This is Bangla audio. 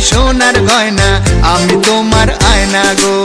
সোনার গয়না আমি তোমার আয়না গো।